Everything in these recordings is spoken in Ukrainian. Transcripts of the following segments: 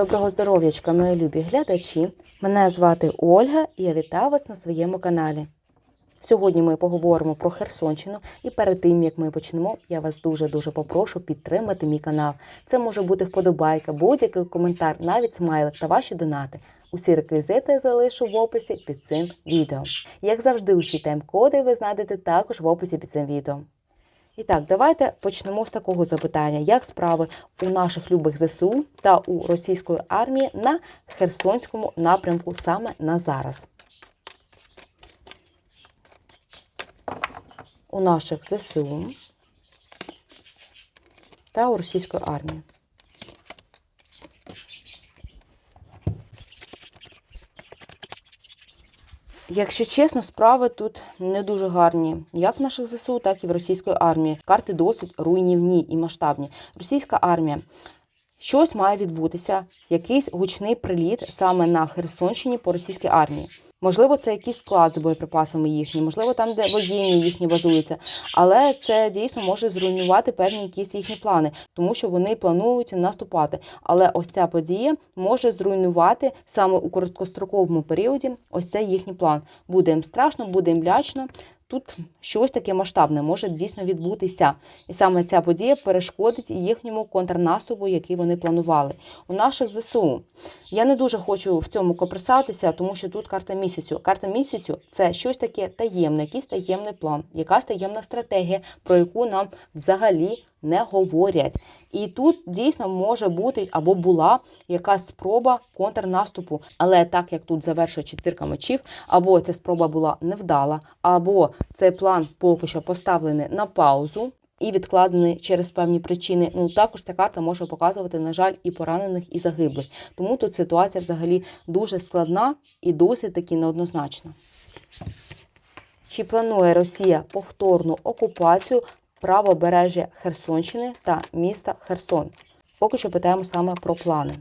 Доброго здоров'ячка, мої любі глядачі. Мене звати Ольга і я вітаю вас на своєму каналі. Сьогодні ми поговоримо про Херсонщину, і перед тим як ми почнемо, я вас дуже-дуже попрошу підтримати мій канал. Це може бути вподобайка, будь-який коментар, навіть смайлик та ваші донати. Усі реквізити я залишу в описі під цим відео. Як завжди, усі тайм-коди ви знайдете також в описі під цим відео. І так, давайте почнемо з такого запитання: як справи у наших любих ЗСУ та у російської армії на Херсонському напрямку саме на зараз? У наших ЗСУ та у російської армії. Якщо чесно, справи тут не дуже гарні, як в наших ЗСУ, так і в російської армії. Карти досить руйнівні і масштабні. Російська армія. Щось має відбутися, якийсь гучний приліт саме на Херсонщині по російській армії. Можливо, це якийсь склад з боєприпасами їхні, можливо, там, де воєнні їхні базуються. Але це дійсно може зруйнувати певні якісь їхні плани, тому що вони планують наступати. Але ось ця подія може зруйнувати саме у короткостроковому періоді. Ось цей їхній план. Буде їм страшно, буде їм лячно. Тут щось таке масштабне може дійсно відбутися, і саме ця подія перешкодить їхньому контрнаступу, який вони планували. У наших ЗСУ я не дуже хочу в цьому копресатися, тому що тут карта місяцю. Карта місяцю це щось таке таємне, якийсь таємний план, якась таємна стратегія, про яку нам взагалі не говорять. І тут дійсно може бути або була якась спроба контрнаступу. Але так як тут завершує четвірка мечів, або ця спроба була невдала, або цей план поки що поставлений на паузу. І відкладений через певні причини. Ну також ця карта може показувати, на жаль, і поранених, і загиблих. Тому тут ситуація взагалі дуже складна і досить таки неоднозначна. Чи планує Росія повторну окупацію правобережжя Херсонщини та міста Херсон? Поки що питаємо саме про плани.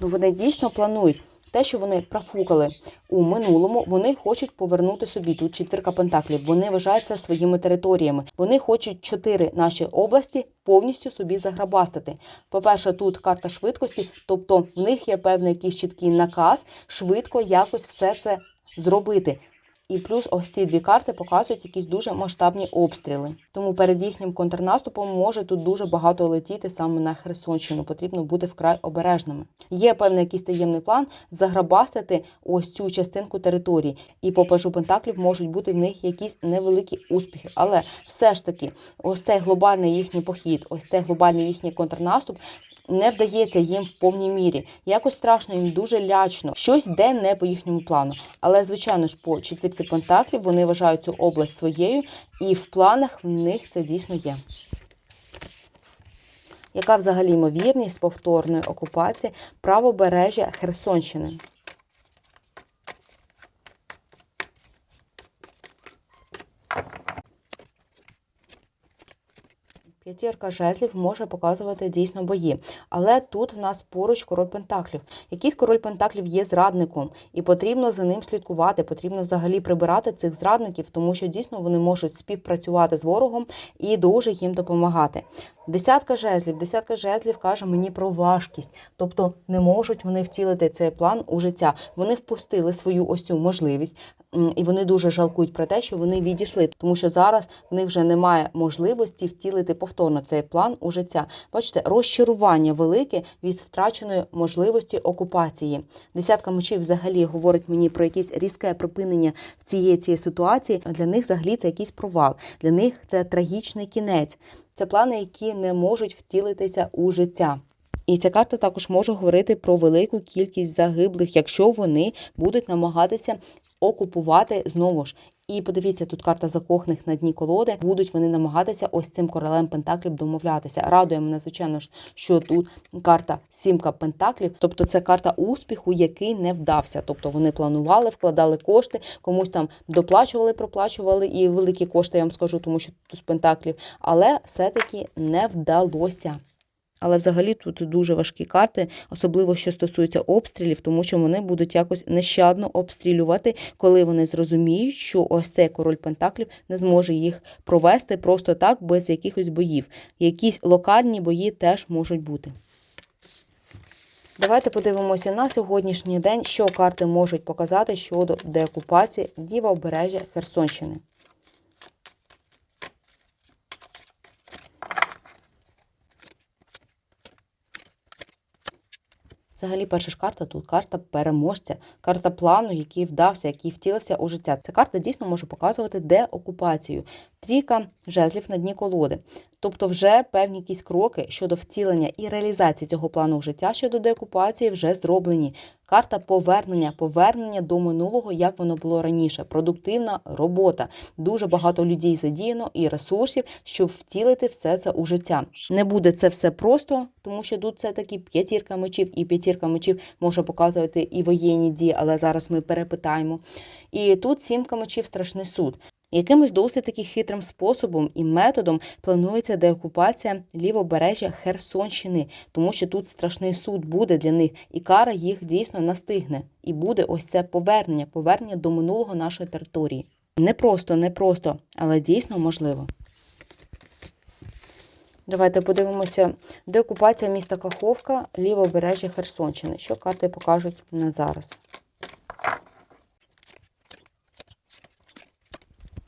Ну, вони дійсно планують те, що вони профукали у минулому, вони хочуть повернути собі тут четвірка пентаклів. Вони вважаються своїми територіями. Вони хочуть чотири наші області повністю собі заграбастити. По-перше, тут карта швидкості, тобто в них є певний якийсь чіткий наказ швидко якось все це зробити. І плюс ось ці дві карти показують якісь дуже масштабні обстріли. Тому перед їхнім контрнаступом може тут дуже багато летіти саме на Херсонщину. Потрібно бути вкрай обережними. Є певний якийсь таємний план заграбастити ось цю частинку території. І по пажу пентаклів можуть бути в них якісь невеликі успіхи. Але все ж таки, ось цей глобальний їхній похід, ось цей глобальний їхній контрнаступ не вдається їм в повній мірі. Якось страшно, їм дуже лячно. Щось де не по їхньому плану. Але, звичайно ж, по четвірці пентаклів вони вважають цю область своєю, і в планах в них це дійсно є. Яка взагалі ймовірність повторної окупації правобережжя Херсонщини? П'ятірка жезлів може показувати дійсно бої, але тут в нас поруч король пентаклів. Якийсь король пентаклів є зрадником, і потрібно за ним слідкувати. Потрібно взагалі прибирати цих зрадників, тому що дійсно вони можуть співпрацювати з ворогом і дуже їм допомагати. Десятка жезлів, десятка жезлів каже мені про важкість, тобто не можуть вони втілити цей план у життя. Вони впустили свою ось цю можливість, і вони дуже жалкують про те, що вони відійшли, тому що зараз в них вже немає можливості втілити повторно цей план у життя. Бачите, розчарування велике від втраченої можливості окупації. Десятка мечів взагалі говорить мені про якесь різке припинення в цієї цієї ситуації. Для них взагалі це якийсь провал. Для них це трагічний кінець. Це плани, які не можуть втілитися у життя. І ця карта також може говорити про велику кількість загиблих, якщо вони будуть намагатися окупувати знову ж. І подивіться, тут карта закоханих на дні колоди. Будуть вони намагатися ось цим королем пентаклів домовлятися. Радує мене, звичайно що тут карта сімка пентаклів, тобто це карта успіху, який не вдався. Тобто вони планували, вкладали кошти, комусь там доплачували, проплачували і великі кошти, я вам скажу, тому що тут з пентаклів, але все-таки не вдалося. Але взагалі тут дуже важкі карти, особливо що стосується обстрілів, тому що вони будуть якось нещадно обстрілювати, коли вони зрозуміють, що ось цей король Пентаклів не зможе їх провести просто так, без якихось боїв. Якісь локальні бої теж можуть бути. Давайте подивимося на сьогоднішній день, що карти можуть показати щодо деокупації лівобережжя Херсонщини. Взагалі, перша ж карта тут карта переможця, карта плану, який вдався, який втілився у життя. Ця карта дійсно може показувати деокупацію. Трійка жезлів на дні колоди. Тобто, вже певні якісь кроки щодо втілення і реалізації цього плану життя щодо деокупації вже зроблені. Карта повернення, повернення до минулого, як воно було раніше. Продуктивна робота. Дуже багато людей задіяно і ресурсів, щоб втілити все це у життя. Не буде це все просто, тому що тут це таки п'ятірка мечів, і п'ятірка мечів може показувати і воєнні дії, але зараз ми перепитаємо. І тут сімка мечів страшний суд. Якимось досить таки хитрим способом і методом планується деокупація лівобережжя Херсонщини, тому що тут страшний суд буде для них, і кара їх дійсно настигне. І буде ось це повернення, повернення до минулого нашої території. Не просто, не просто, але дійсно можливо. Давайте подивимося. Деокупація міста Каховка, лівобережжя Херсонщини. Що карти покажуть на зараз?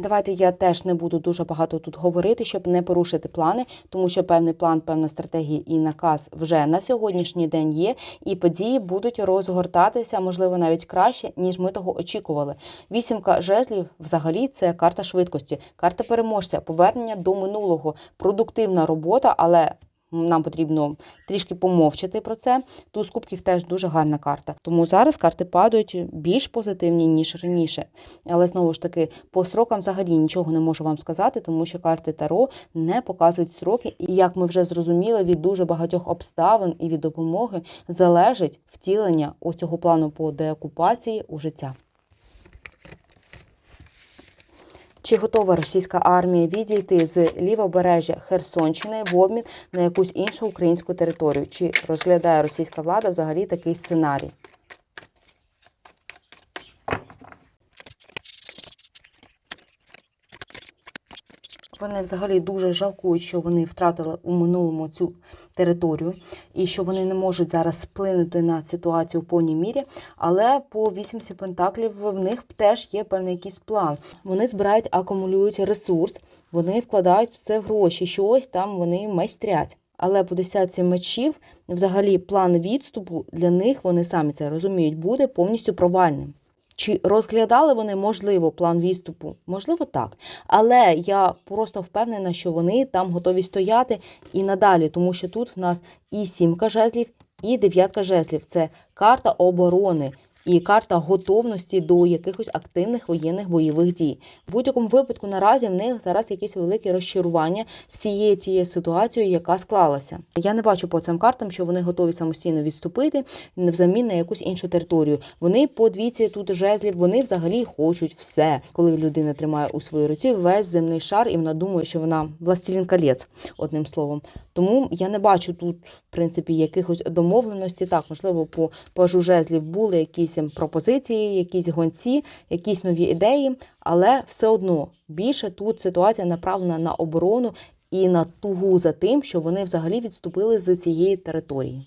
Давайте я теж не буду дуже багато тут говорити, щоб не порушити плани, тому що певний план, певна стратегія і наказ вже на сьогоднішній день є, і події будуть розгортатися, можливо, навіть краще, ніж ми того очікували. Вісімка жезлів взагалі це карта швидкості, карта переможця, повернення до минулого, продуктивна робота, але нам потрібно трішки помовчати про це. Туз кубків теж дуже гарна карта. Тому зараз карти падають більш позитивні, ніж раніше. Але знову ж таки, по срокам взагалі нічого не можу вам сказати, тому що карти Таро не показують сроки. І як ми вже зрозуміли, від дуже багатьох обставин і від допомоги залежить втілення ось цього плану по деокупації у життя. Чи готова російська армія відійти з лівобережжя Херсонщини в обмін на якусь іншу українську територію? Чи розглядає російська влада взагалі такий сценарій? Вони взагалі дуже жалкують, що вони втратили у минулому цю територію і що вони не можуть зараз вплинути на ситуацію в повній мірі. Але по вісімсі пентаклів в них теж є певний якийсь план. Вони збирають, акумулюють ресурс, вони вкладають в це гроші, щось там вони майстрять. Але по десятці мечів, взагалі, план відступу для них вони самі це розуміють, буде повністю провальним. Чи розглядали вони, можливо, план відступу? Можливо, так. Але я просто впевнена, що вони там готові стояти і надалі, тому що тут в нас і сімка жезлів, і дев'ятка жезлів. Це карта оборони і карта готовності до якихось активних воєнних бойових дій. В будь-якому випадку наразі в них зараз якісь великі розчарування всією тією ситуацією, яка склалася. Я не бачу по цим картам, що вони готові самостійно відступити взамін на якусь іншу територію. Вони по двійці тут жезлів, вони взагалі хочуть все, коли людина тримає у своїй руці весь земний шар, і вона думає, що вона властелін колець, одним словом. Тому я не бачу тут, в принципі, якихось домовленостей. Так, можливо, по пажу жезлів були якісь пропозиції, якісь гонці, якісь нові ідеї, але все одно більше тут ситуація направлена на оборону і на тугу за тим, що вони взагалі відступили з цієї території.